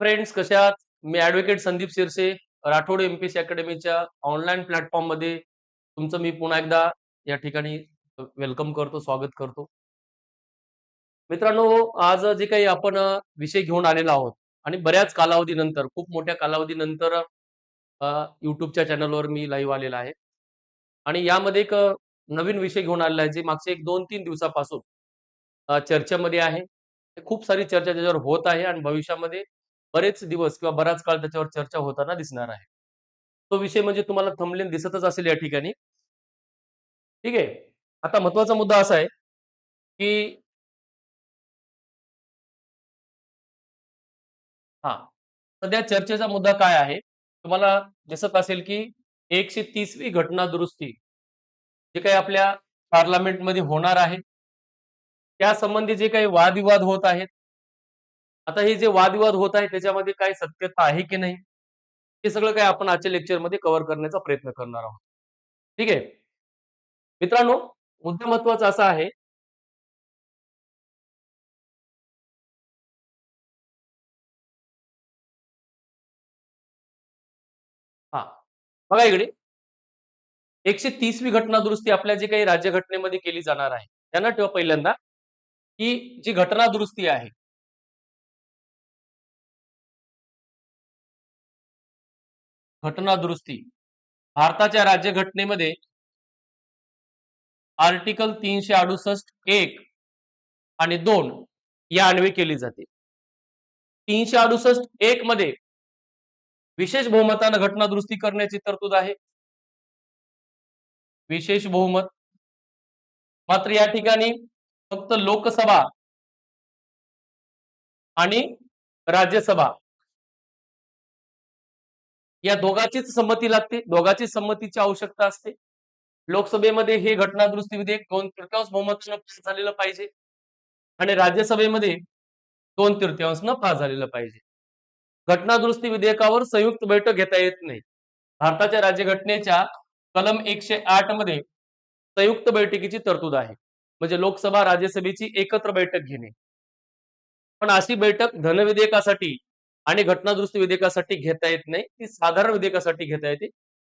Friends कशात मी advocate Sandeep Shirse, Rathod M P C अकॅडमीच्या online प्लॅटफॉर्ममध्ये तुमचं मी पुन्हा एकदा या ठिकाणी वेलकम करतो, स्वागत करतो. मित्रांनो, आज जे काही आपण विषय घेऊन आलेलो आहोत आणि बऱ्याच कालावधीनंतर, खूप मोठ्या कालावधीनंतर अ, चॅनलवर मी लाईव्ह आलेला आहे. आणि यामध्ये एक नवीन विषय घेऊन आलेला आहे, जे मागचे एक 2-3 दिवसापासून चर्चेमध्ये आहे. खूप सारी चर्चा त्याच्यावर होत आहे आणि भविष्यामध्ये बरेच दिवस किंवा बराच काळ त्याच्यावर चर्चा होताना दिसणार आहे. तो विषय म्हणजे तुम्हाला थंबलेन दिसतच असेल या ठिकाणी. ठीक आहे. आता महत्त्वाचा मुद्दा असा आहे, की हा सध्या चर्चेचा मुद्दा काय आहे? तुम्हाला दिसत असेल, की 130वी घटना दुरुस्ती जे काही आपल्या पार्लमेंटमध्ये होणार आहे. त्यासंबंधी जे काही वादविवाद होत आहेत. आता हे जे वादविवाद होत आहे त्याच्यामध्ये काही सत्यता आहे की नाही? हे सगळं काही आपण आजच्या लेक्चरमध्ये कव्हर करण्याचा प्रयत्न करणार आहोत. ठीक आहे. मित्रांनो, मुद्दा महत्त्वाचा असा आहे हा बघा इकडे 130वी घटना दुरुस्ती आपल्या जे काही राज्यघटनेमध्ये केली जाणार आहे. त्यांना ठेवा पहिल्यांदा, की जी घटना दुरुस्ती आहे घटना दुरुस्ती. भारताच्या राज्यघटनेमध्ये आर्टिकल 368 1 आणि दोन या अन्वये केली जाते. 368 1 मध्ये विशेष बहुमतानं घटना दुरुस्ती करण्याची तरतूद आहे. विशेष बहुमत. मात्र या ठिकाणी फक्त लोकसभा आणि राज्यसभा या दोघांचीच संमती लागते. दोघांचीच संमतीची आवश्यकता असते. लोकसभेमध्ये हे घटना दुरुस्ती विधेयक 2/3 बहुमतानं पास झालेलं पाहिजे आणि राज्यसभेमध्ये 2/3 पास झालेलं पाहिजे. घटना दुरुस्ती विधेयकावर संयुक्त बैठक घेता येत नाही. भारताच्या राज्यघटनेच्या कलम 108 मध्ये संयुक्त बैठकीची तरतूद आहे. म्हणजे लोकसभा, राज्यसभेची एकत्र बैठक घेणे. पण अशी बैठक धनविधेयकासाठी आणि घटनादुरुस्ती विधेयकासाठी घेता येत नाही. ती साधारण विधेयकासाठी घेता येते.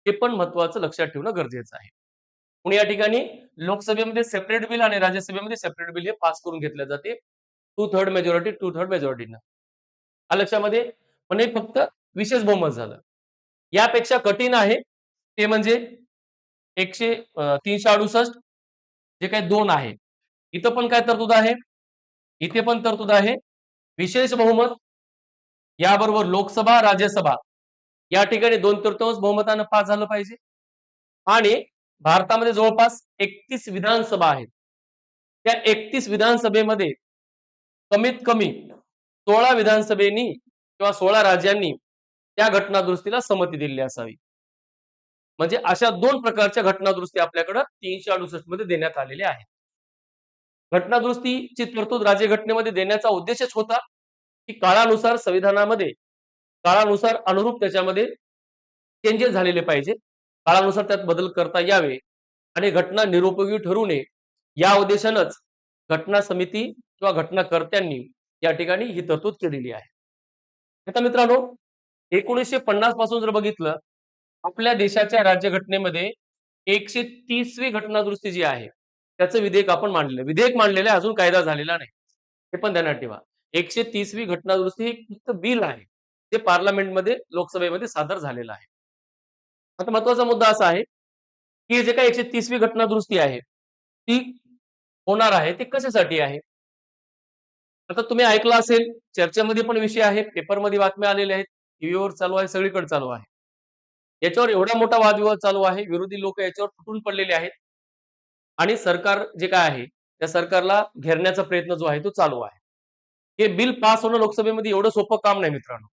हे पण महत्त्वाचं लक्षात ठेवणं गरजेचं आहे. म्हणून या ठिकाणी लोकसभेमध्ये सेपरेट बिल आणि राज्यसभेमध्ये सेपरेट बिल हे पास करून घेतले जाते. 2/3 मेजॉरिटी, 2/3 मेजॉरिटीनं. हा लक्षामध्ये? पण हे फक्त विशेष बहुमत झालं. यापेक्षा कठीण आहे ते म्हणजे एकशे तीनशे अडुसष्ट जे काही दोन आहे. इथं पण काय तरतूद आहे? इथे पण तरतूद आहे. विशेष बहुमत याबरोबर लोकसभा, राज्यसभा या ठिकाणी 2/3 बहुमतानं पास झालं पाहिजे. आणि भारतामध्ये जवळपास 31 विधानसभा आहेत. त्या 31 विधानसभेमध्ये कमीत कमी 16 विधानसभेनी किंवा 16 राज्यांनी त्या घटनादुरुस्तीला संमती दिलेली असावी. म्हणजे अशा दोन प्रकारच्या घटनादुरुस्ती आपल्याकडं तीनशे अडुसष्टमध्ये देण्यात आलेल्या आहेत. घटनादुरुस्तीची तरतूद राज्यघटनेमध्ये देण्याचा उद्देशच होता, की काळानुसार संविधानामध्ये काळानुसार अनुरूप त्याच्यामध्ये चेंजेस झालेले पाहिजे. काळानुसार त्यात बदल करता यावे आणि घटना निरुपयोगी ठरू नये या उद्देशानंच घटना समिती किंवा घटनाकर्त्यांनी या ठिकाणी ही तरतूद केलेली आहे. आता मित्रांनो 1950 पासून जर बघितलं, आपल्या देशाच्या राज्यघटनेमध्ये 130वी घटना घटनादुरुस्ती जी आहे, त्याचं विधेयक आपण मांडलेलं विधेयक मांडलेलं अजून कायदा झालेला नाही. हे पण ध्यानात ठेवा. 130वी घटना दुरुस्ती हे फक्त बिल आहे. ते पार्लमेंटमध्ये, लोकसभेमध्ये सादर झालेलं आहे. आता महत्त्वाचा मुद्दा असा आहे, की जे काही 130वी घटना दुरुस्ती आहे, ती होणार आहे, ते कशासाठी आहे? आता तुम्ही ऐकलं असेल, चर्चेमध्ये पण विषय आहे, पेपरमध्ये बातम्या आलेल्या आहेत, टीव्हीवर चालू आहे, सगळीकडे चालू आहे. याच्यावर एवढा मोठा वादविवाद चालू आहे, विरोधी लोक याच्यावर फुटून पडलेले आहेत. आणि सरकार जे काय आहे, त्या सरकारला घेरण्याचा प्रयत्न जो आहे तो चालू आहे. हे बिल पास होणं लोकसभेमध्ये एवढं सोपं काम नाही मित्रांनो.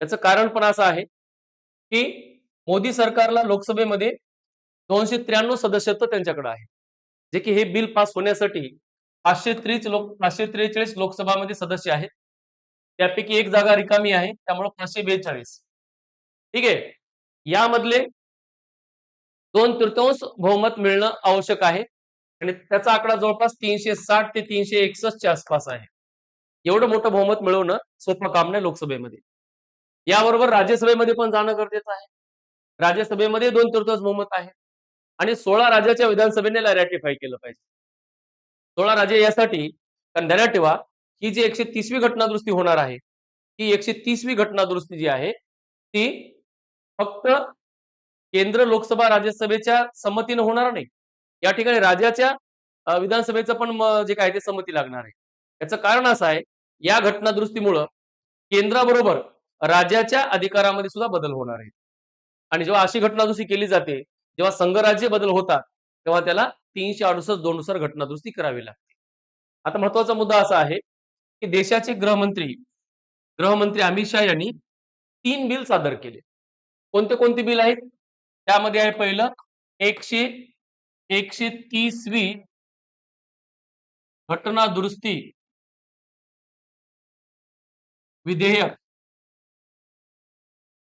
त्याचं कारण पण असं आहे, की मोदी सरकारला लोकसभेमध्ये 293 सदस्यत्व त्यांच्याकडे आहे. जे की हे बिल पास होण्यासाठी 530 लोक 543 लोकसभामध्ये सदस्य आहेत. त्यापैकी एक जागा रिकामी आहे. त्यामुळे 542 ठीक आहे. यामधले 2/3 बहुमत मिळणं आवश्यक आहे आणि त्याचा आकडा जवळपास 360 ते तीनशे एकसष्टच्या आसपास आहे. एवढं मोठं बहुमत मिळवणं सोपं काम नाही लोकसभेमध्ये. याबरोबर राज्यसभेमध्ये पण जाणं गरजेचं आहे. राज्यसभेमध्ये दोन तृतीयांश बहुमत आहे. आणि सोळा राज्याच्या विधानसभेने रॅटिफाय केलं पाहिजे. सोळा राज्य यासाठी कारण ध्यानात ठेवा ही जी एकशे तीसवी घटना दुरुस्ती होणार आहे ही एकशे तीसवी घटना दुरुस्ती जी आहे ती फक्त केंद्र लोकसभा राज्यसभेच्या संमतीनं होणार नाही. या ठिकाणी राज्याच्या विधानसभेचं पण जे काय ते संमती लागणार आहे. याचं कारण असं आहे या घटनादुरुस्तीमुळं केंद्राबरोबर राज्याच्या अधिकारामध्ये सुद्धा बदल होणार आहे आणि जेव्हा अशी घटनादुरुस्ती केली जाते जेव्हा संघराज्य बदल होतात तेव्हा त्याला तीनशे अडुसष्ट दोन नुसार करावी लागते. आता महत्त्वाचा मुद्दा असा आहे की देशाचे गृहमंत्री गृहमंत्री अमित शहा यांनी तीन बिल सादर केले. कोणते कोणते बिल आहेत? त्यामध्ये आहे पहिलं एकशे एकशे तीसवी घटना दुरुस्ती विधेयक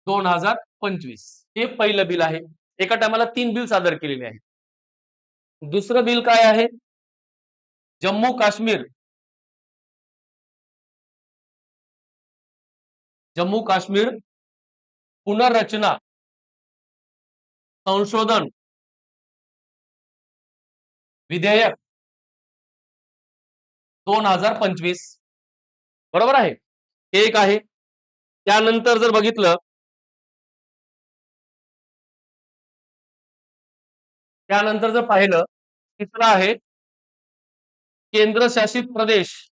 दोन हजार पंचवीस. हे पहिलं बिल आहे. एका टायमाला तीन बिल सादर केलेले आहेत दुसरं बिल काय आहे? जम्मू काश्मीर. जम्मू काश्मीर पुनर्रचना. संशोधन. विधेयक. दोन हजार पंचवीस. बरोबर आहे? हे एक आहे. त्यानंतर जर बघितलं त्यानंतर जर पाहिलं तिसरं आहे केंद्रशासित प्रदेश.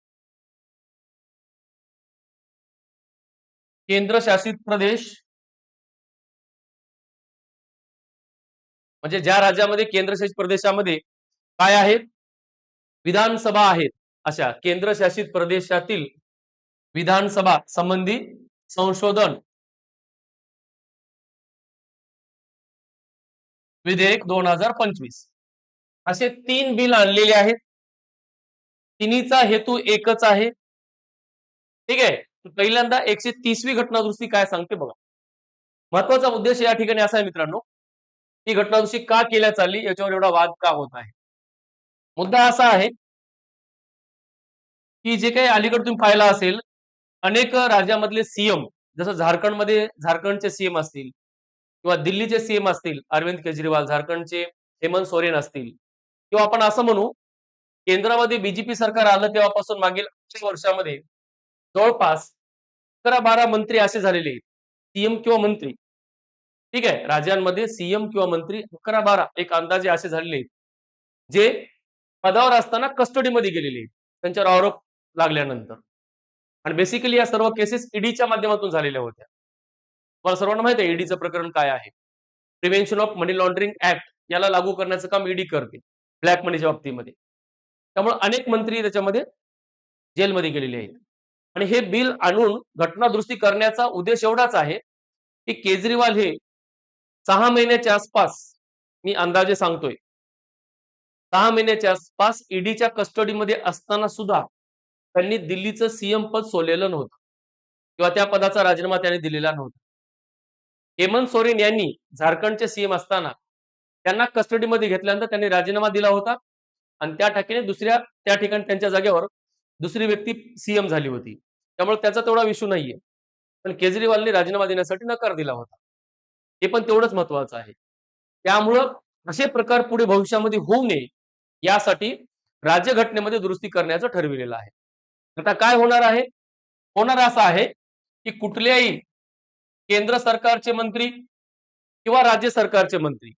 केंद्रशासित प्रदेश. म्हणजे ज्या राज्यामध्ये केंद्रशासित प्रदेशामध्ये काय आहेत? विधानसभा आहेत अशा केंद्रशासित प्रदेशातील विधानसभा संबंधी संशोधन विधेयक दोन हजार पंचवीस. असे तीन बिल आणलेले आहेत. तिन्हीचा हेतू एकच आहे. ठीक आहे? पहिल्यांदा एकशे तीसवी घटना दुरुस्ती काय सांगते बघा. महत्त्वाचा उद्देश या ठिकाणी असा आहे मित्रांनो ही घटना दुरुस्ती का केल्या चालली याच्यावर एवढा वाद का होत आहे? मुद्दा असा आहे की जे काही अलीकडे तुम्ही पाहिलं असेल अनेक राज्यामधले सीएम जसं झारखंडमध्ये झारखंडचे सीएम असतील किंवा दिल्लीचे सीएम असतील अरविंद केजरीवाल झारखंडचे हेमंत सोरेन असतील. किंवा आपण असं म्हणू केंद्रामध्ये बीजेपी सरकार आलं तेव्हापासून मागील आठ वर्षामध्ये जवळपास अकरा बारा मंत्री असे झालेले आहेत. सीएम किंवा मंत्री. ठीक आहे राज्यांमध्ये सीएम किंवा मंत्री अकरा बारा एक अंदाजे असे झालेले आहेत जे पदावर असताना कस्टडीमध्ये गेलेले आहेत त्यांच्यावर आरोप लागल्यानंतर. आणि बेसिकली या सर्व केसेस ईडीच्या माध्यमातून झालेल्या होत्या. मला सर्वांना माहिती आहे ईडीचं प्रकरण काय आहे? Prevention of money laundering act याला लागू करण्याचं काम ईडी करते ब्लॅक मनीच्या बाबतीमध्ये. त्यामुळे अनेक मंत्री त्याच्यामध्ये जेलमध्ये गेलेले आहेत. आणि हे बिल आणून घटनादुरुस्ती करण्याचा उद्देश एवढाच आहे की केजरीवाल हे सहा महिन्याच्या आसपास मी अंदाजे सांगतोय सहा महिन्याच्या आसपास ईडीच्या कस्टडीमध्ये असताना सुद्धा त्यांनी दिल्लीचं सीएम पद सोडलेलं नव्हतं. किंवा त्या पदाचा राजीनामा त्यांनी दिलेला नव्हता. हेमंत सोरेन यांनी झारखंडचे सीएम असताना त्यांना कस्टडीमध्ये घेतल्यानंतर त्यांनी राजीनामा दिला होता. आणि त्या ठिकाणी दुसऱ्या त्या ठिकाणी त्यांच्या जागेवर दुसरी व्यक्ती सीएम झाली होती. त्यामुळे त्याचा तेवढा इश्यू नाहीये. पण केजरीवालने राजीनामा देण्यासाठी नकार दिला होता. हे पण तेवढंच महत्वाचं आहे. त्यामुळं असे प्रकार पुढे भविष्यामध्ये होऊ नये यासाठी राज्यघटनेमध्ये दुरुस्ती करण्याचं ठरविलेलं आहे. आता काय होणार आहे? होणार असं आहे की कुठल्याही केंद्र सरकारचे मंत्री किंवा राज्य सरकारचे मंत्री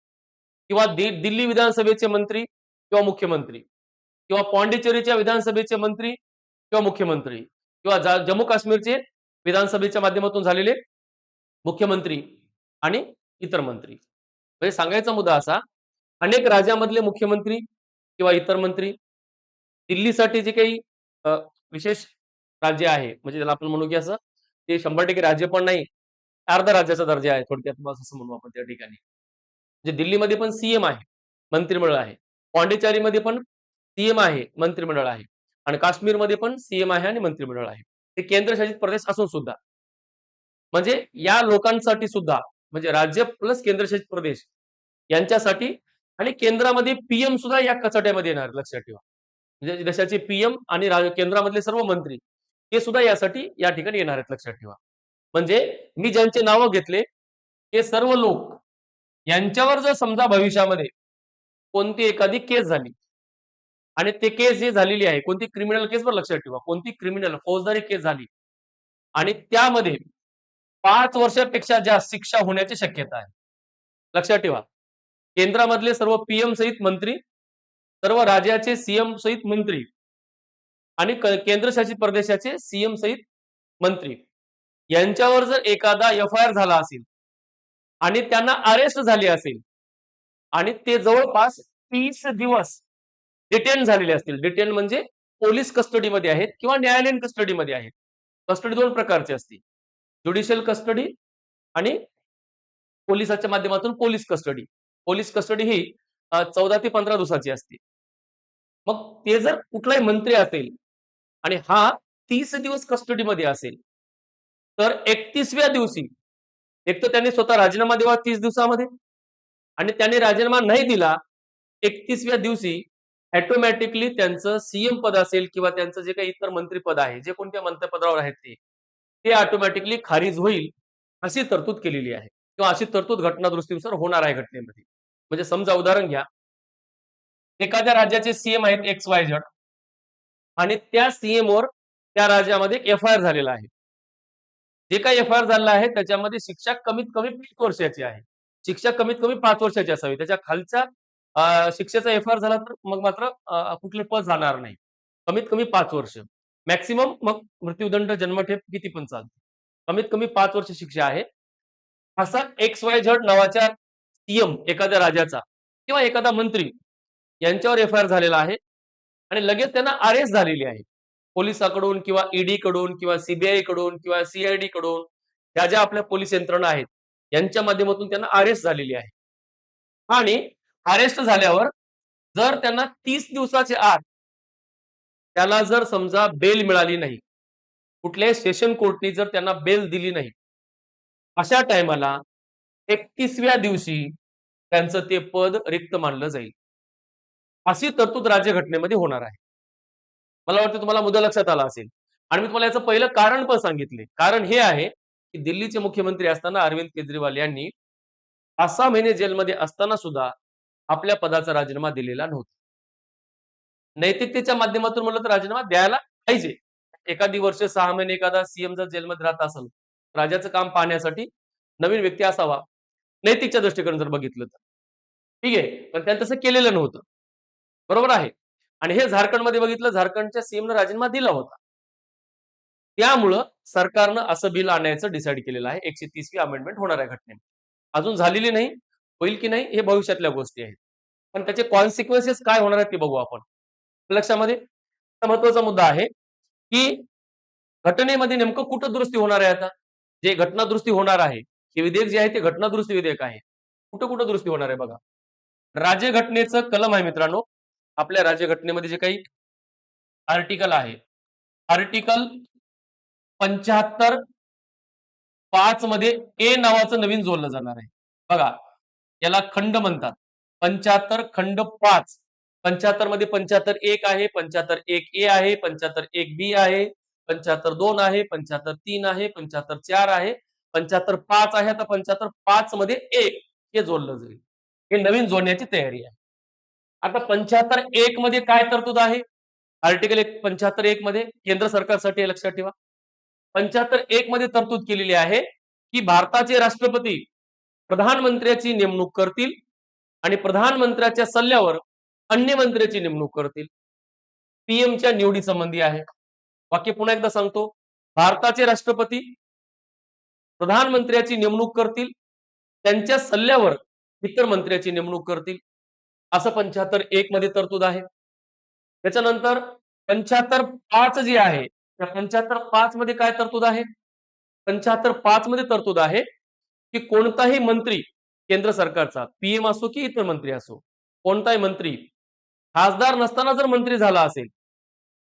किंवा दिल्ली विधानसभेचे मंत्री किंवा मुख्यमंत्री किंवा पॉंडिचेरीच्या विधानसभेचे मंत्री किंवा मुख्यमंत्री किंवा जम्मू काश्मीरचे विधानसभेच्या माध्यमातून झालेले मुख्यमंत्री आणि इतर मंत्री. म्हणजे सांगायचा मुद्दा असा अनेक राज्यामधले मुख्यमंत्री किंवा इतर मंत्री दिल्लीसाठी जे काही अ, विशेष राज्य आहे. म्हणजे त्याला आपण म्हणू की असं ते शंभर टक्के राज्य पण नाही अर्धा राज्याचा दर्जा आहे थोडक्यात बस असं म्हणू आपण त्या ठिकाणी. म्हणजे दिल्लीमध्ये पण सीएम आहे मंत्रिमंडळ आहे. पॉंडिचेरीमध्ये पण सीएम आहे मंत्रिमंडळ आहे. आणि काश्मीरमध्ये पण सीएम आहे आणि मंत्रिमंडळ आहे. ते केंद्रशासित प्रदेश असून सुद्धा. म्हणजे या लोकांसाठी सुद्धा म्हणजे राज्य प्लस केंद्रशासित प्रदेश यांच्यासाठी आणि केंद्रामध्ये पीएम सुद्धा या कचाट्यामध्ये येणार लक्षात ठेवा. म्हणजे देशाचे पीएम आणि केंद्रामधले सर्व मंत्री ते सुद्धा यासाठी या ठिकाणी येणार आहेत लक्षात ठेवा. म्हणजे मी ज्यांचे नावं घेतले ते सर्व लोक यांच्यावर जर समजा भविष्यामध्ये कोणती एखादी केस झाली आणि ते केस जी झालेली आहे कोणती क्रिमिनल केसवर लक्षात ठेवा कोणती क्रिमिनल फौजदारी केस झाली आणि त्यामध्ये पाच वर्षापेक्षा जास्त शिक्षा होण्याची शक्यता आहे. लक्षात ठेवा. केंद्रामधले सर्व पीएम सहित मंत्री सर्व राज्याचे सीएम सहित मंत्री आणि केंद्रशासित प्रदेशाचे सीएम सहित मंत्री. यांच्यावर जर एखादा एफ आय आर झाला असेल आणि त्यांना अरेस्ट झाली असेल आणि ते जवळपास तीस दिवस डिटेन झालेले असतील. डिटेन म्हणजे पोलीस कस्टडीमध्ये आहेत किंवा न्यायालयीन कस्टडीमध्ये आहेत. कस्टडी दोन प्रकारची असते ज्युडिशियल कस्टडी आणि पोलिसाच्या माध्यमातून पोलीस कस्टडी पोलीस कस्टडी ही चौदा ते पंधरा दिवसाची असते. मग ते जर कुठलाही मंत्री असेल आणि हा तीस दिवस कस्टडीमध्ये असेल तर एकतीसव्या दिवशी एक तर त्यांनी स्वतः राजीनामा द्यावा तीस दिवसामध्ये आणि त्यांनी राजीनामा नाही दिला एकतीसव्या दिवशी ऑटोमॅटिकली त्यांचं सीएम पद असेल किंवा त्यांचं जे काही इतर मंत्रीपद आहे जे कोणत्या मंत्रिपदावर आहेत ते ते ऑटोमॅटिकली खारिज होईल अशी तरतूद केलेली आहे. किंवा अशी तरतूद घटनादुरुस्तीनुसार होणार आहे घटनेमध्ये. म्हणजे समजा उदाहरण घ्या. एखाद्या राज्याचे सीएम आहेत एक्स वाय झड आणि त्या सीएम वर त्या राज्यामध्ये एफ आय आर झालेला आहे. जे काही एफ आय आर झालेला आहे त्याच्यामध्ये शिक्षा कमीत कमी पाच वर्षाची आहे? शिक्षा कमीत कमी पाच वर्षाची असावी. त्याच्या खालच्या शिक्षेचा एफ आय आर झाला तर मग मात्र कुठले पद जाणार नाही. कमीत कमी पाच वर्ष. मॅक्सिमम मग मृत्यूदंड जन्मठेप किती पण चालते कमीत कमी पाच वर्ष शिक्षा आहे. असा एक्स वाय झड नावाच्या सीएम एखाद्या राज्याचा किंवा एखादा मंत्री यांच्यावर एफ आय आर झालेला आहे. आणि लगेच त्यांना अरेस्ट झालेली आहे. पोलिसाकडून किंवा ईडी कडून किंवा सीबीआयकडून किंवा सीआयडी कडून ह्या ज्या आपल्या पोलीस यंत्रणा आहेत यांच्या माध्यमातून त्यांना अरेस्ट झालेली आहे. आणि अरेस्ट झाल्यावर जर त्यांना तीस दिवसाच्या आत त्याला जर समजा बेल मिळाली नाही कुठल्याही सेशन कोर्टनी जर त्यांना बेल दिली नाही अशा टायमाला एकतीसव्या दिवशी त्यांचं ते पद रिक्त मानलं जाईल. अशी तरतूद राज्यघटनेमध्ये होणार आहे. मला वाटतं तुम्हाला मुद्दा लक्षात आला असेल. आणि मी तुम्हाला याचं पहिलं कारण पण सांगितले. कारण हे आहे की दिल्लीचे मुख्यमंत्री असताना अरविंद केजरीवाल यांनी पाच सहा महिने जेलमध्ये असताना सुद्धा आपल्या पदाचा राजीनामा दिलेला नव्हता. नैतिकतेच्या माध्यमातून म्हणलं तर राजीनामा द्यायला पाहिजे. एखादी वर्ष सहा महिने एखादा सीएम जर जेलमध्ये राहत असेल राजाचं काम पाहण्यासाठी नवीन व्यक्ती असावा. नैतिकच्या दृष्टिकोन जर बघितलं तर. ठीक आहे. पण त्यांनी तसं केलेलं नव्हतं. बरोबर आहे. आणि हे झारखंडमध्ये बघितलं झारखंडच्या सीएमनं राजीनामा दिला होता. त्यामुळं सरकारनं असं बिल आणायचं डिसाईड केलेलं आहे. एकशे तीसवी अमेंडमेंट होणार आहे घटनेमध्ये. अजून झालेली नाही होईल की नाही हे भविष्यातल्या गोष्टी आहेत. पण त्याचे कॉन्सिक्वेन्सेस काय होणार आहेत ते बघू आपण. लक्षामध्ये? महत्त्वाचा मुद्दा आहे की घटनेमध्ये नेमकं कुठं दुरुस्ती होणार आहे आता? जे घटना दुरुस्ती होणार आहे हे विधेयक जे आहे ते घटना दुरुस्ती विधेयक आहे. कुठं कुठं दुरुस्ती होणार आहे बघा. राज्यघटनेचं कलम आहे मित्रांनो आपल्या राज्यघटनेमध्ये जे काही आर्टिकल आहे. आर्टिकल पंच्याहत्तर पाच मध्ये ए नावाचं नवीन जोडलं जाणार आहे. बघा याला खंड म्हणतात. पंच्याहत्तर खंड पाच. पंच्याहत्तरमध्ये पंच्याहत्तर एक आहे पंच्याहत्तर एक ए आहे पंच्याहत्तर एक बी आहे पंच्याहत्तर दोन आहे पंच्याहत्तर तीन आहे पंच्याहत्तर चार आहे पंच्याहत्तर पाच आहे आता पंच्याहत्तर पाच मध्ये एक हे जोडलं जाईल. हे नवीन जोडण्याची तयारी आहे. आता पंच्याहत्तर एक मध्ये काय तरतूद आहे? आर्टिकल एक पंच्याहत्तर एक मध्ये केंद्र सरकारसाठी लक्षात ठेवा. पंच्याहत्तर एक मध्ये तरतूद केलेली आहे की भारताचे राष्ट्रपती प्रधानमंत्र्याची नेमणूक करतील आणि प्रधानमंत्र्याच्या सल्ल्यावर अन्य मंत्र्याची नेमणूक करतील. पीएमच्या निवडी संबंधी आहे. वाक्य पुन्हा एकदा सांगतो. भारताचे राष्ट्रपती प्रधानमंत्र्याची नेमणूक करतील त्यांच्या सल्ल्यावर इतर मंत्र्याची नेमणूक करतील. असं पंच्याहत्तर एक मध्ये तरतूद आहे. त्याच्यानंतर पंच्याहत्तर पाच जी आहे त्या पंच्याहत्तर पाच मध्ये काय तरतूद आहे? पंच्याहत्तर पाच मध्ये तरतूद आहे की कोणताही मंत्री केंद्र सरकारचा पीएम असो की इतर मंत्री असो कोणताही मंत्री खासदार नसताना जर मंत्री झाला असेल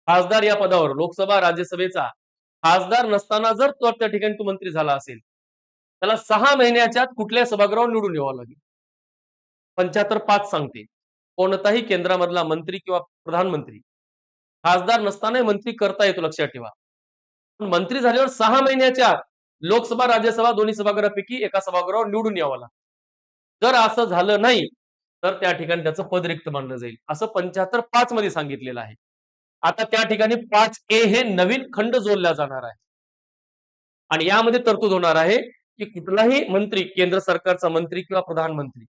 खासदार या पदावर लोकसभा राज्यसभेचा खासदार नसताना जर तो त्या ठिकाणी तो मंत्री झाला असेल त्याला सहा महिन्याच्या कुठल्या सभागृहावर निवडून यावं लागेल. पंच्याहत्तर पाच सांगते. कोणताही केंद्रामधला मंत्री किंवा प्रधानमंत्री खासदार नसतानाही मंत्री करता येतो लक्षात ठेवा. पण मंत्री झाल्यावर सहा महिन्याच्या आत लोकसभा राज्यसभा दोन्ही सभागृहापैकी एका सभागृहावर निवडून यावं लागतं. जर असं झालं नाही तर त्या ठिकाणी त्याचं पद रिक्त मानलं जाईल असं पंच्याहत्तर पाच मध्ये सांगितलेलं आहे. आता त्या ठिकाणी पाच ए हे नवीन खंड जोडला जाणार आहे. आणि यामध्ये तरतूद होणार आहे की कुठलाही मंत्री केंद्र सरकारचा मंत्री किंवा प्रधानमंत्री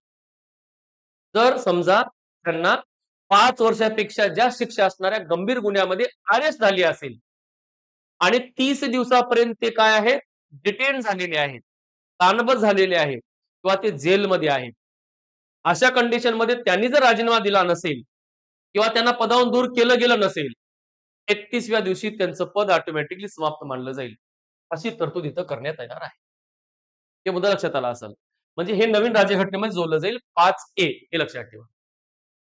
जर समजा त्यांना पाच वर्षापेक्षा जास्त शिक्षा असणाऱ्या गंभीर गुन्ह्यामध्ये अरेस्ट झाली असेल. आणि तीस दिवसापर्यंत ते काय आहेत? डिटेन झालेले आहेत. ताणबद झालेले आहेत. किंवा ते जेलमध्ये आहेत. अशा कंडिशनमध्ये त्यांनी जर राजीनामा दिला नसेल किंवा त्यांना पदावरून दूर केलं गेलं नसेल एकतीसव्या दिवशी त्यांचं पद ऑटोमॅटिकली समाप्त मानलं जाईल. अशी तरतूद इथं करण्यात येणार आहे. हे मुद्दा लक्षात आला असेल. म्हणजे हे नवीन राज्यघटनेमध्ये जोडलं जाईल पाच ए हे लक्षात ठेवा.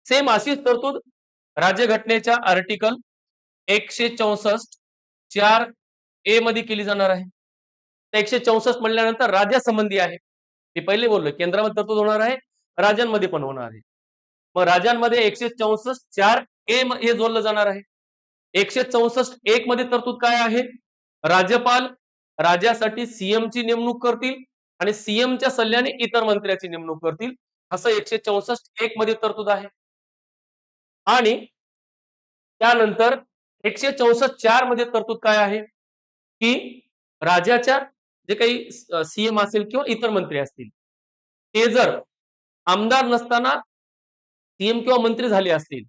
सेम अशीच तरतूद राज्यघटनेच्या आर्टिकल एकशे चौसष्ट चार ए मध्ये केली जाणार आहे. तर एकशे चौसष्ट म्हणल्यानंतर राज्यासंबंधी आहे. मी पहिले बोललो केंद्रामध्ये तरतूद होणार आहे राज्यांमध्ये पण होणार आहे. मग राज्यांमध्ये एकशे चौसष्ट चार ए हे जोडलं जाणार आहे. एकशे चौसष्ट एक मध्ये तरतूद काय आहे? राज्यपाल राज्यासाठी सीएम ची नेमणूक करतील आणि सीएमच्या सल्ल्याने इतर मंत्र्याची नेमणूक करतील. असं एकशे चौसष्ट एक मध्ये तरतूद आहे. आणि त्यानंतर एकशे चौसष्ट चारमध्ये तरतूद काय आहे? की राज्याच्या जे काही सीएम असेल किंवा इतर मंत्री असतील ते जर आमदार नसताना सीएम किंवा मंत्री झाले असतील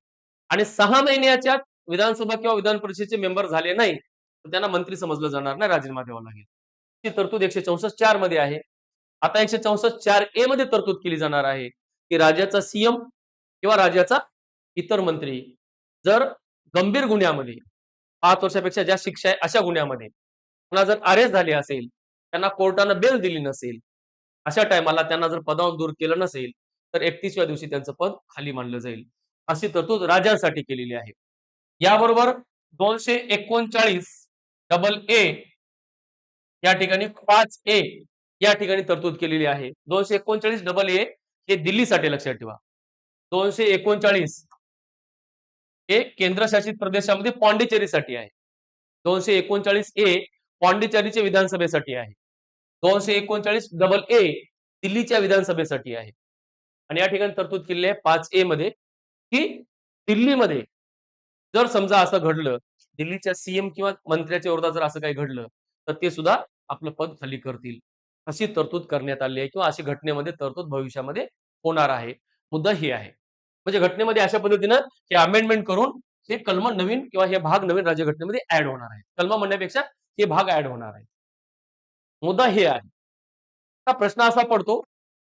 आणि सहा महिन्याच्या विधानसभा किंवा विधान परिषदेचे मेंबर झाले नाही तर त्यांना मंत्री समजलं जाणार नाही राजीनामा द्यावा लागेल. ती तरतूद एकशे चौसष्ट चारमध्ये आहे. आता एकशे चौसष्ट चार ए मध्ये तरतूद केली जाणार आहे की राज्याचा सीएम किंवा राज्याचा इतर मंत्री जर गंभीर गुन्ह्यामध्ये पाच वर्षापेक्षा ज्या शिक्षा आहे अशा गुन्ह्यामध्ये त्यांना जर अरेस्ट झाले असेल त्यांना कोर्टानं बेल दिली नसेल अशा टायमाला त्यांना जर पदावरून दूर केलं नसेल तर एकतीसव्या दिवशी त्यांचं पद खाली मानलं जाईल. अशी तरतूद राज्यांसाठी केलेली आहे. याबरोबर दोनशे एकोणचाळीस डबल ए या ठिकाणी पाच ए या ठिकाणी तरतूद केलेली आहे. दोनशे एकोणचाळीस डबल ए हे दिल्लीसाठी लक्षात ठेवा. दोनशे एकोणचाळीस हे केंद्रशासित प्रदेशामध्ये पॉंडिचेरीसाठी आहे. दोनशे एकोणचाळीस ए पॉंडिचेरीच्या विधानसभेसाठी आहे. दोनशे एकोणचाळीस डबल ए दिल्लीच्या विधानसभेसाठी आहे. आणि या ठिकाणी तरतूद केलेली आहे पाच ए मध्ये की दिल्लीमध्ये जर समजा असं घडलं दिल्लीच्या सीएम किंवा मंत्र्याच्या विरोधात जर असं काही घडलं तर ते सुद्धा आपलं पद खाली करतील. अशी तरतूद करण्यात आली आहे किंवा अशी घटनेमध्ये तरतूद भविष्यामध्ये होणार आहे. मुद्दा ही आहे. म्हणजे घटनेमध्ये अशा पद्धतीनं हे अमेंडमेंट करून हे कलम नवीन किंवा हे भाग नवीन राज्यघटनेमध्ये ऍड होणार आहे कलम म्हणण्यापेक्षा हे भाग ऍड होणार आहे मुद्दा हे आहे. हा प्रश्न असा पडतो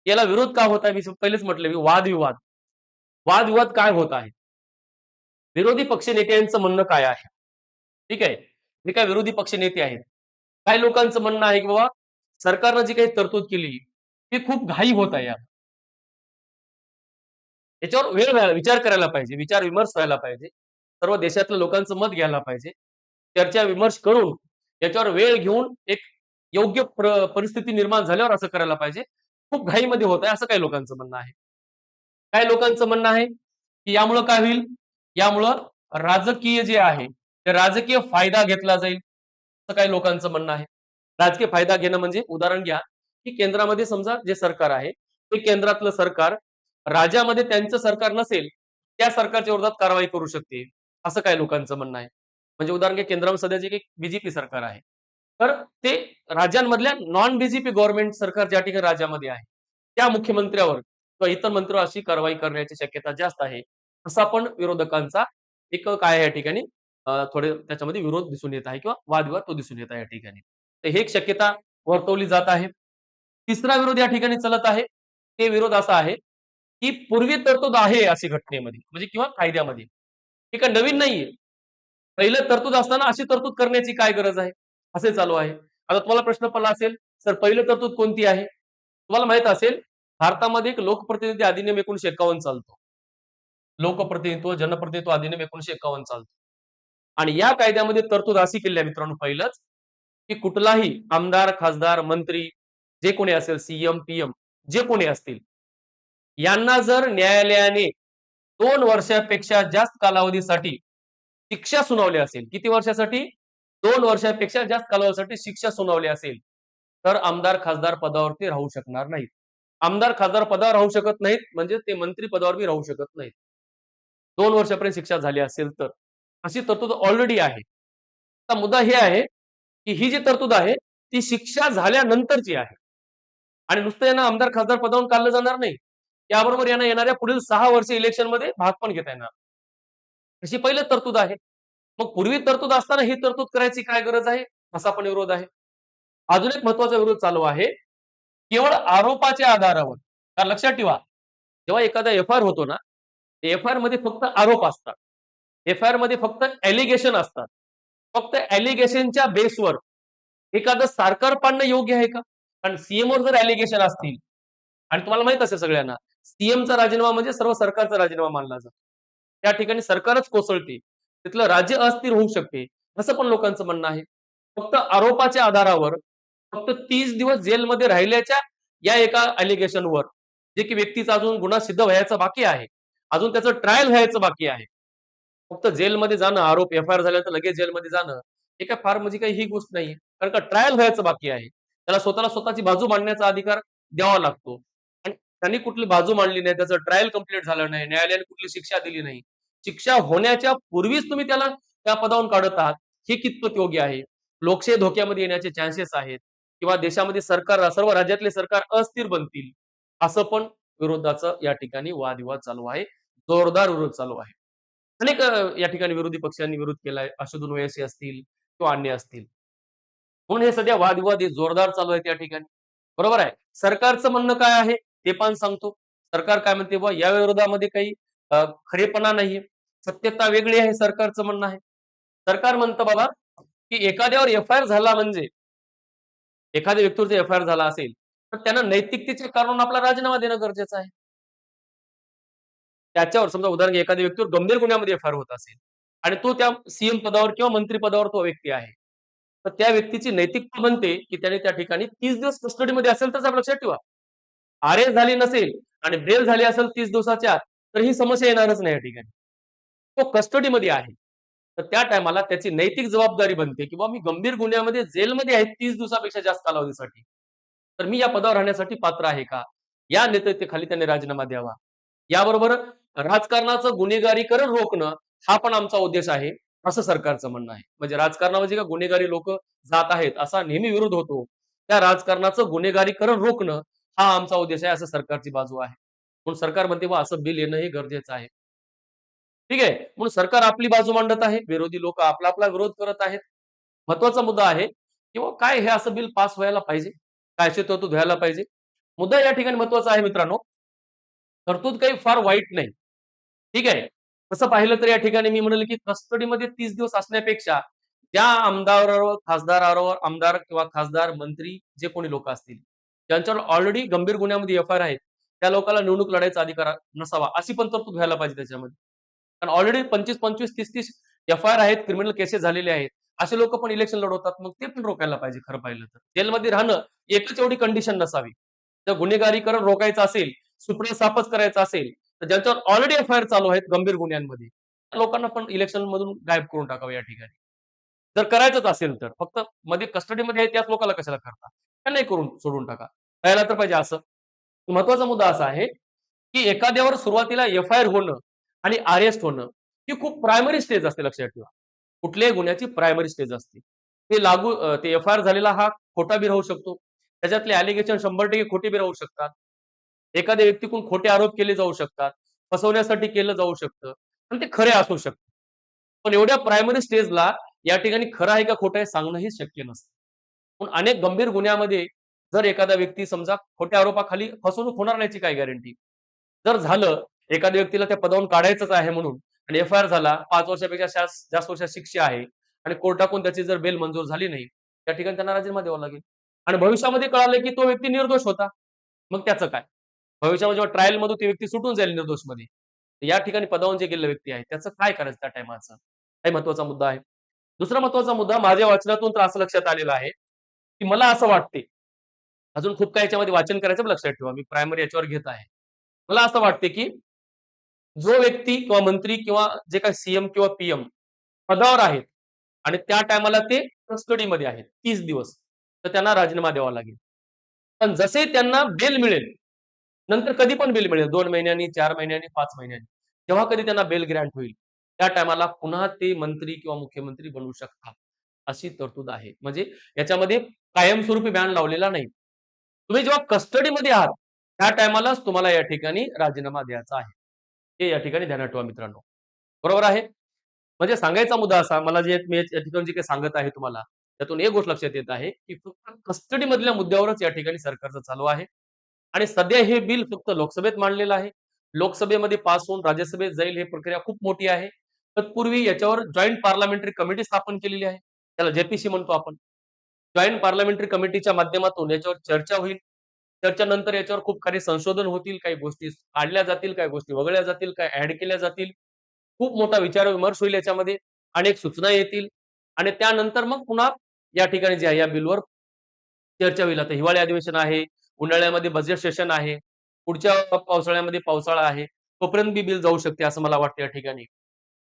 याला विरोध का होत आहे? मी पहिलेच म्हटलं वादविवाद. वादविवाद काय होत आहे? विरोधी पक्ष नेत्यांचं म्हणणं काय आहे? ठीक आहे? जे काय विरोधी पक्ष नेते आहेत काही लोकांचं म्हणणं आहे की बाबा सरकारनं जी काही तरतूद केली ती खूप घाई होत आहे याच्यावर वेळ विचार करायला पाहिजे विचार विमर्श व्हायला पाहिजे. सर्व देशातल्या लोकांचं मत घ्यायला पाहिजे. चर्चा विमर्श करून याच्यावर वेळ घेऊन एक योग्य परिस्थिती निर्माण झाल्यावर असं करायला पाहिजे. खूप घाईमध्ये होत आहे असं काही लोकांचं म्हणणं आहे. काय लोकांचं म्हणणं आहे की यामुळं काय होईल? यामुळं राजकीय जे आहे ते राजकीय फायदा घेतला जाईल असं काही लोकांचं म्हणणं आहे. राजकीय फायदा घेणं म्हणजे उदाहरण घ्या की केंद्रामध्ये समजा जे सरकार आहे ते केंद्रातलं सरकार राज्यामध्ये त्यांचं सरकार नसेल त्या सरकारच्या विरोधात कारवाई करू शकते. असं काय लोकांचं म्हणणं आहे? म्हणजे उदाहरण घ्या केंद्रामध्ये एक बीजेपी सरकार आहे. तर ते राज्यांमधल्या नॉन बीजेपी गव्हर्नमेंट सरकार ज्या ठिकाणी राज्यामध्ये आहे त्या मुख्यमंत्र्यावर किंवा इतर मंत्र्यावर अशी कारवाई करण्याची शक्यता जास्त आहे असा पण विरोधकांचा एक काय या ठिकाणी थोडे त्याच्यामध्ये विरोध दिसून येत आहे किंवा वादविवाद तो दिसून येत आहे या ठिकाणी. तर हे एक शक्यता वर्तवली जात आहे. तिसरा विरोध या ठिकाणी चलत आहे. ते विरोध असा आहे की पूर्वी तरतूद आहे अशी घटनेमध्ये म्हणजे किंवा कायद्यामध्ये. हे काय नवीन नाहीये. पहिलं तरतूद असताना अशी तरतूद करण्याची काय गरज आहे? असे चालू आहे. आता तुम्हाला प्रश्न पडला असेल सर पहिलं तरतूद कोणती आहे? तुम्हाला माहीत असेल भारतामध्ये एक लोकप्रतिनिधी अधिनियम एकोणीशे एकावन्न चालतो. लोकप्रतिनिधित्व जनप्रतिनिधित्व अधिनियम एकोणीशे एकावन्न चालतो. आणि या कायद्यामध्ये तरतूद अशी केली आहे मित्रांनो पहिलंच की कुठलाही आमदार खासदार मंत्री जे कोणी असेल सीएम पीएम जे कोणी असतील यांना जर न्यायालयाने दोन वर्षापेक्षा जास्त कालावधीसाठी शिक्षा सुनावली असेल किती वर्षासाठी? दोन वर्षापेक्षा जास्त कालावधीसाठी शिक्षा सुनावली असेल तर आमदार खासदार पदावरती राहू शकणार नाहीत. आमदार खासदार पदावर राहू शकत नाहीत म्हणजे ते मंत्री पदावर राहू शकत नाहीत. दोन वर्षापर्यंत शिक्षा झाली असेल तर. अशी तरतूद ऑलरेडी आहे. आता मुद्दा हे आहे की ही जी तरतूद आहे ती शिक्षा झाल्यानंतरची आहे. आणि नुसतं यांना आमदार खासदार पदावरून काढलं जाणार नाही. त्याबरोबर यांना येणाऱ्या पुढील सहा वर्ष इलेक्शनमध्ये भाग पण घेता येणार. अशी पहिलं तरतूद आहे. मग पूर्वी तरतूद असताना ही तरतूद करायची काय गरज आहे? असा पण विरोध आहे. अजून एक महत्त्वाचा विरोध चालू आहे. केवळ आरोपाच्या आधारावर कारण लक्षात ठेवा जेव्हा एखादा एफ आय होतो ना एफ आय आरमध्ये फक्त आरोप असतात. एफ आय आरमध्ये फक्त एलिगेशन असतात. फक्त एलिगेशनच्या बेसवर एखादं सरकार पाडणं योग्य आहे का? कारण सीएम वर जर एलिगेशन असतील आणि तुम्हाला माहीत असेल सगळ्यांना सीएमचा राजीनामा म्हणजे सर्व सरकारचा राजीनामा मानला जातो. त्या ठिकाणी सरकारच कोसळते. तिथलं राज्य अस्थिर होऊ शकते असं पण लोकांचं म्हणणं आहे. फक्त आरोपाच्या आधारावर फक्त तीस दिवस जेलमध्ये राहिल्याच्या या एका अलिगेशनवर जे की व्यक्तीचा अजून गुन्हा सिद्ध व्हायचा बाकी आहे. अजून त्याचं ट्रायल व्हायचं बाकी आहे. फक्त जेलमध्ये जाणं आरोप एफ आय आर झाल्यानंतर लगेच जेलमध्ये जाणं हे काय फार म्हणजे काही ही गोष्ट नाही कारण का ट्रायल व्हायचं बाकी आहे. त्याला स्वतःला स्वतःची बाजू मांडण्याचा अधिकार द्यावा लागतो. त्यांनी कुठली बाजू मांडली नाही त्याचं ट्रायल कंप्लीट झालं नाही न्यायालयाने कुठली शिक्षा दिली नाही. शिक्षा होण्याच्या पूर्वीच तुम्ही त्याला त्या पदावरून काढत आहात. हे कितपत योग्य आहे? लोकशाही धोक्यामध्ये येण्याचे चान्सेस आहेत किंवा देशामध्ये सरकार सर्व राज्यातले सरकार अस्थिर बनतील? असं पण विरोधाचं या ठिकाणी वादविवाद चालू आहे. जोरदार विरोध चालू आहे. अनेक या ठिकाणी विरोधी पक्षांनी विरोध केलाय. अशोधून वयसी असतील किंवा अन्य असतील. म्हणून हे सध्या वादविवाद हे जोरदार चालू आहेत या ठिकाणी. बरोबर आहे? सरकारचं म्हणणं काय आहे? ते पण सांगतो. सरकार काय म्हणते बा या विरोधामध्ये काही खरेपणा नाहीये. सत्यता वेगळी आहे सरकारचं म्हणणं आहे. सरकार म्हणतं बाबा की एखाद्यावर एफ आय आर झाला म्हणजे एखाद्या व्यक्तीवर एफ आय आर झाला असेल तर त्यांना नैतिकतेच्या कारण आपला राजीनामा देणं गरजेचं आहे. त्याच्यावर समजा उदाहरण एखाद्या व्यक्तीवर गंभीर गुन्ह्यामध्ये एफ आय आर होत असेल आणि तो त्या सीएम पदावर किंवा मंत्री पदावर तो व्यक्ती आहे तर त्या व्यक्तीची नैतिकता म्हणते की त्याने त्या ठिकाणी तीस दिवस कस्टडीमध्ये असेल तर साहेब लक्षात ठेवा. आरएस झाली नसेल आणि बेल झाली असेल तीस दिवसाच्या तर ही समस्या येणारच नाही या ठिकाणी. तो कस्टडीमध्ये आहे. तर त्या टायमाला त्याची नैतिक जबाबदारी बनते किंवा मी गंभीर गुन्ह्यामध्ये जेलमध्ये आहे तीस दिवसापेक्षा जास्त कालावधीसाठी. तर मी या पदावर राहण्यासाठी पात्र आहे का? या नेतृत्वाखाली त्याने राजीनामा द्यावा. याबरोबर राजकारणाचं गुन्हेगारीकरण रोखणं हा पण आमचा उद्देश आहे असं सरकारचं म्हणणं आहे. म्हणजे राजकारणामध्ये का गुन्हेगारी लोक जात आहेत असा नेहमी विरोध होतो. त्या राजकारणाचं गुन्हेगारीकरण रोखणं हा आमचा उद्देश आहे असं सरकारची बाजू आहे. म्हणून सरकार म्हणते व असं बिल येणं हे गरजेचं आहे. ठीक आहे? म्हणून सरकार आपली बाजू मांडत आहे विरोधी लोक आपला आपला विरोध करत आहेत. महत्त्वाचा मुद्दा आहे किंवा काय हे असं बिल पास व्हायला पाहिजे? कायचे तरतूद व्हायला पाहिजे? मुद्दा या ठिकाणी महत्त्वाचा आहे मित्रांनो. तरतूद काही फार वाईट नाही. ठीक आहे? तसं पाहिलं तर या ठिकाणी मी म्हणलं की कस्टडीमध्ये तीस दिवस असण्यापेक्षा त्या आमदारावर खासदारावर आमदार किंवा खासदार मंत्री जे कोणी लोक असतील ज्यांच्यावर ऑलरेडी गंभीर गुन्ह्यामध्ये एफ आय आर आहेत त्या लोकांना निवडणूक लढायचा अधिकार नसावा अशी पण तरतूद व्हायला पाहिजे त्याच्यामध्ये. कारण ऑलरेडी पंचवीस पंचवीस तीस तीस एफ आय आर आहेत क्रिमिनल केसेस झालेले आहेत असे लोक पण इलेक्शन लढवतात मग ते पण रोखायला पाहिजे खरं पाहिलं तर. जेलमध्ये राहणं एकच एवढी कंडिशन नसावी. जर गुन्हेगारीकरण रोखायचं असेल सुप्रीम साफच करायचं असेल तर ज्यांच्यावर ऑलरेडी एफ आय आर चालू आहेत गंभीर गुन्ह्यांमध्ये त्या लोकांना पण इलेक्शन मधून गायब करून टाकावं या ठिकाणी. जर करायचंच असेल तर फक्त मध्ये कस्टडीमध्ये आहे त्याच लोकांना कशाला करता? नाही करून सोडून टाका. व्हायला तर पाहिजे असं. महत्त्वाचा मुद्दा असा आहे की एखाद्यावर सुरुवातीला एफ आय आर होणं आणि अरेस्ट होणं ही खूप प्रायमरी स्टेज असते लक्षात ठेवा. कुठल्याही गुन्ह्याची प्रायमरी स्टेज असते. ते लागू ते एफ आय आर झालेला हा खोटा बी राहू शकतो. त्याच्यातले अलिगेशन शंभर टक्के खोटे बी राहू शकतात. एखाद्या व्यक्तीकडून खोटे आरोप केले जाऊ शकतात. फसवण्यासाठी केलं जाऊ शकतं. आणि ते खरे असू शकतं पण एवढ्या प्रायमरी स्टेजला या ठिकाणी खरं आहे का खोटं आहे सांगणंही शक्य नसतं. पण अनेक गंभीर गुन्ह्यामध्ये जर एखादा व्यक्ती समजा खोट्या आरोपाखाली फसवणूक होणार नाहीची काय गॅरंटी जर झालं एखाद्या व्यक्तीला त्या पदावरून काढायचंच आहे म्हणून आणि एफ आय आर झाला पाच वर्षापेक्षा जास्त वर्षात शिक्षा आहे आणि कोर्टाकडून त्याची जर बेल मंजूर झाली नाही त्या ठिकाणी त्यांना राजीनामा द्यावा लागेल. आणि भविष्यामध्ये कळालं की तो व्यक्ती निर्दोष होता. मग त्याचं काय? भविष्यामध्ये जेव्हा ट्रायल मधून ती व्यक्ती सुटून जाईल निर्दोषमध्ये या ठिकाणी पदावरून जे गेलेला व्यक्ती आहे त्याचं काय करायचं त्या टायमाचं काही महत्त्वाचा मुद्दा आहे. दुसरा महत्त्वाचा मुद्दा माझ्या वाचनातून तर असं लक्षात आलेला आहे की मला असं वाटते अजून खूप काही याच्यामध्ये वाचन करायचं लक्षात ठेवा मी प्रायमरी याच्यावर घेत आहे मला असं वाटते की जो व्यक्ती किंवा मंत्री किंवा जे काही सीएम किंवा पीएम पदावर आहेत आणि त्या टायमाला ते कस्टडीमध्ये आहेत तीस दिवस तर त्यांना राजीनामा द्यावा लागेल. पण जसे त्यांना बेल मिळेल, नंतर कधी पण बेल मिळेल दोन महिन्यांनी, चार महिन्यांनी, पाच महिन्यांनी. जेव्हा कधी त्यांना बेल ग्रँट होईल, त्या टायमाला पुन्हा ते मंत्री किंवा मुख्यमंत्री बनवू शकतात. अशी तरतूद आहे. म्हणजे याच्यामध्ये कायमस्वरूपी बॅन लावलेला नाही. तुम्ही जेव्हा कस्टडीमध्ये आहात, त्या टायमालाच तुम्हाला या ठिकाणी राजीनामा द्यायचा आहे. हे या ठिकाणी ध्यानात ठेवा मित्रांनो. बरोबर आहे? म्हणजे सांगायचा मुद्दा असा मला जे मी या ठिकाणी जे काही सांगत आहे तुम्हाला, त्यातून एक गोष्ट लक्षात येत आहे, की फक्त कस्टडीमधल्या मुद्द्यावरच या ठिकाणी सरकारचं चालू आहे. आणि सध्या हे बिल फक्त लोकसभेत मांडलेलं आहे. लोकसभेमध्ये पास होऊन राज्यसभेत जाईल ही प्रक्रिया खूप मोठी आहे. तत्पूर्वी याच्यावर जॉईंट पार्लमेंटरी कमिटी स्थापन केलेली आहे. त्याला जेपीसी म्हणतो आपण. जॉईंट पार्लमेंटरी कमिटीच्या माध्यमातून याच्यावर चर्चा होईल. चर्चेनंतर याच्यावर खूप काही संशोधन होतील, काही गोष्टी काढल्या जातील, काही गोष्टी वगळल्या जातील, काय ऍड केल्या जातील. खूप मोठा विचार-विमर्श होईल याच्यामध्ये. अनेक सूचना येतील आणि त्यानंतर मग पुन्हा या ठिकाणी जे आहे या बिलवर चर्चा होईल. आता हिवाळी अधिवेशन आहे, उन्हाळ्यामध्ये बजेट सेशन आहे, पुढच्या पावसाळ्यामध्ये पावसाळा आहे. तोपर्यंत बी बिल जाऊ शकते असं मला वाटतं या ठिकाणी.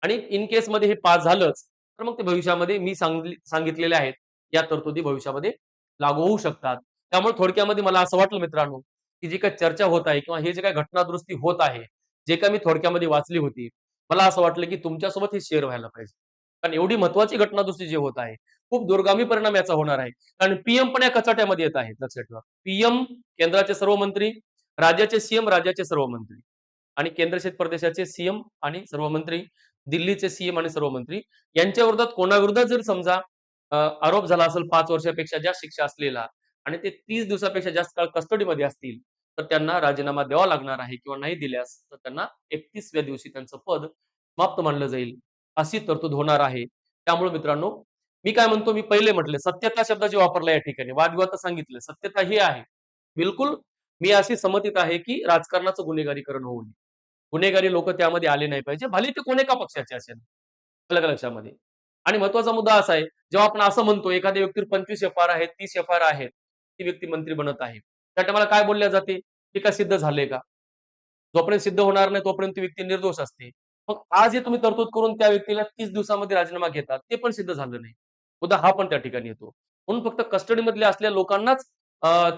आणि इन केसमध्ये हे पास झालंच, तर मग ते भविष्यामध्ये मी सांगितलेले आहेत, या तरतुदी भविष्यामध्ये लागू होऊ शकतात. त्यामुळे थोडक्यामध्ये मला असं वाटलं मित्रांनो, की जी काही चर्चा होत आहे किंवा हे जे काही घटनादुरुस्ती होत आहे, जे काही मी थोडक्यामध्ये वाचली होती, मला असं वाटलं की तुमच्यासोबत हे शेअर व्हायला पाहिजे. कारण एवढी महत्वाची घटनादुरुस्ती जी होत आहे, खूप दूरगामी परिणाम याचा होणार आहे. कारण पीएम पण या कचाट्यामध्ये येत आहेत लक्षात ठेवा. पीएम केंद्राचे सर्व मंत्री, राज्याचे सीएम, राज्याचे सर्व मंत्री आणि केंद्रशासित प्रदेशाचे सीएम आणि सर्व मंत्री, दिल्लीचे सीएम आणि सर्व मंत्री यांच्या विरोधात कोणाविरोधात जर समजा आरोप झाला असेल पाच वर्षापेक्षा जास्त शिक्षा असलेला आणि ते तीस दिवसापेक्षा जास्त काळ कस्टडीमध्ये असतील, तर त्यांना राजीनामा द्यावा लागणार आहे किंवा नाही दिल्यास तर त्यांना 31व्या दिवशी त्यांचं पद समाप्त मानलं जाईल. अशी तरतूद होणार आहे. त्यामुळे मित्रांनो, मी काय म्हणतो, मी पहिले म्हटले सत्यता शब्द जे वापरला या ठिकाणी, वादविवाद सांगितलं. सत्यता ही आहे. बिलकुल मी अशी समतीत आहे, की राजकारणाचं गुन्हेगारीकरण होऊ नये. गुन्हेगारी लोक त्यामध्ये आले नाही पाहिजे. भले ते कोणी का पक्षाचे असेल. लक्षामध्ये? आणि महत्त्वाचा मुद्दा असा आहे, जेव्हा आपण असं म्हणतो एखाद्या व्यक्तीवर 25 एफ आर आहेत, तीस एफ आर आहेत, ती व्यक्ती मंत्री बनत आहे. त्या टायमाला काय बोलल्या जाते? ते काय सिद्ध झाले का? जोपर्यंत सिद्ध होणार नाही तोपर्यंत ती व्यक्ती निर्दोष असते. मग आज हे तुम्ही तरतूद करून त्या व्यक्तीला तीस दिवसामध्ये राजीनामा घेतात, ते पण सिद्ध झालं नाही. मुद्दा हा पण त्या ठिकाणी येतो. म्हणून फक्त कस्टडीमधल्या असलेल्या लोकांनाच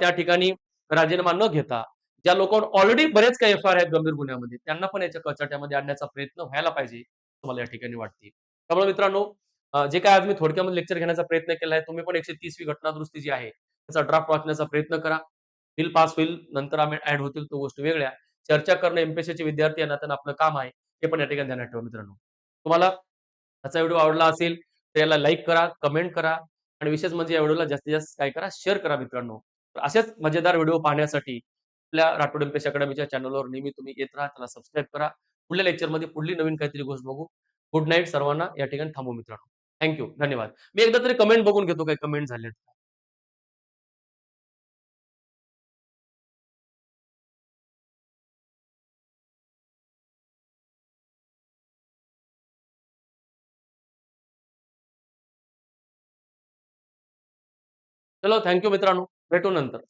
त्या ठिकाणी राजीनामा न घेता, ज्या लोकांवर ऑलरेडी बरेच काही एफ-आय-आर आहेत गंभीर गुन्ह्यामध्ये, त्यांना पण याच्या कचाट्यामध्ये आणण्याचा प्रयत्न व्हायला पाहिजे, तुम्हाला या ठिकाणी वाटते. त्यामुळे मित्रांनो, जे काय आज मी थोडक्यामध्ये लेक्चर घेण्याचा प्रयत्न केला आहे, तुम्ही पण 130वी घटनादुरुस्ती जी आहे, त्याचा ड्राफ्ट वाचण्याचा प्रयत्न करा. बिल पास होईल, नंतर आम्ही ऍड होतील, तो गोष्ट वेगळ्या. चर्चा करणं एमपीएससीचे विद्यार्थी यांना त्यांना आपलं काम आहे. हे पण या ठिकाणी ध्यानात ठेवा मित्रांनो. तुम्हाला आजचा व्हिडिओ आवडला असेल, तर याला लाईक करा, कमेंट करा आणि विशेष म्हणजे या व्हिडिओला जास्तीत जास्त काय करा, शेअर करा मित्रांनो. तर असेच मजेदार व्हिडिओ पाहण्यासाठी आपल्या राठोड एमपीएस अकॅडमीच्या चॅनलवर नेहमी तुम्ही येत राहा. त्याला सबस्क्राईब करा. पुढल्या लेक्चरमध्ये पुढली नवीन काहीतरी गोष्ट बघू. गुड नाईट सर्वांना. या ठिकाणी थांबू मित्रांनो. थँक्यू धन्यवाद. मी एकदा तरी कमेंट बघून घेतो, काही कमेंट झाले चलो थँक मित्रांनो. भेटू नंतर.